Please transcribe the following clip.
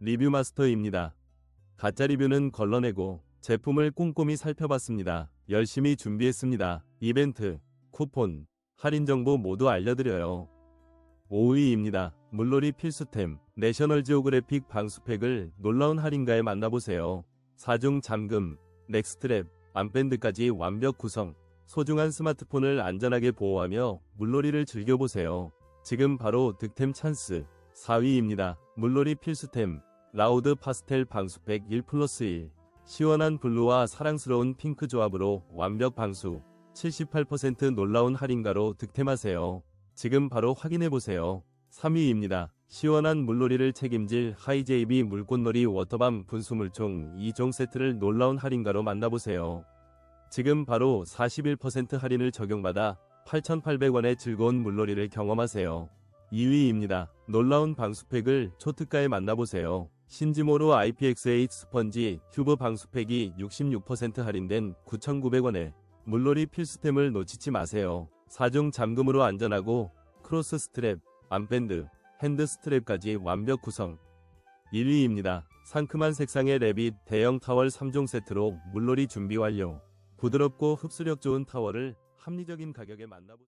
리뷰 마스터입니다. 가짜 리뷰는 걸러내고 제품을 꼼꼼히 살펴봤습니다. 열심히 준비했습니다. 이벤트, 쿠폰, 할인 정보 모두 알려드려요. 5위입니다. 물놀이 필수템, 내셔널 지오그래픽 방수팩을 놀라운 할인가에 만나보세요. 사중 잠금, 넥스트랩, 암밴드까지 완벽 구성, 소중한 스마트폰을 안전하게 보호하며 물놀이를 즐겨보세요. 지금 바로 득템 찬스. 4위입니다. 물놀이 필수템, 라우드 파스텔 방수팩 1 플러스 1. 시원한 블루와 사랑스러운 핑크 조합으로 완벽 방수. 78% 놀라운 할인가로 득템하세요. 지금 바로 확인해보세요. 3위입니다. 시원한 물놀이를 책임질 하이제이비 물꽃놀이 워터밤 분수물총 2종 세트를 놀라운 할인가로 만나보세요. 지금 바로 41% 할인을 적용받아 8,800원의 즐거운 물놀이를 경험하세요. 2위입니다. 놀라운 방수팩을 초특가에 만나보세요. 신지모로 IPX8 스펀지 큐브 방수팩이 66% 할인된 9,900원에 물놀이 필수템을 놓치지 마세요. 4중 잠금으로 안전하고 크로스 스트랩, 암밴드, 핸드 스트랩까지 완벽 구성. 1위입니다. 상큼한 색상의 래빗 대형 타월 3종 세트로 물놀이 준비 완료. 부드럽고 흡수력 좋은 타월을 합리적인 가격에 만나보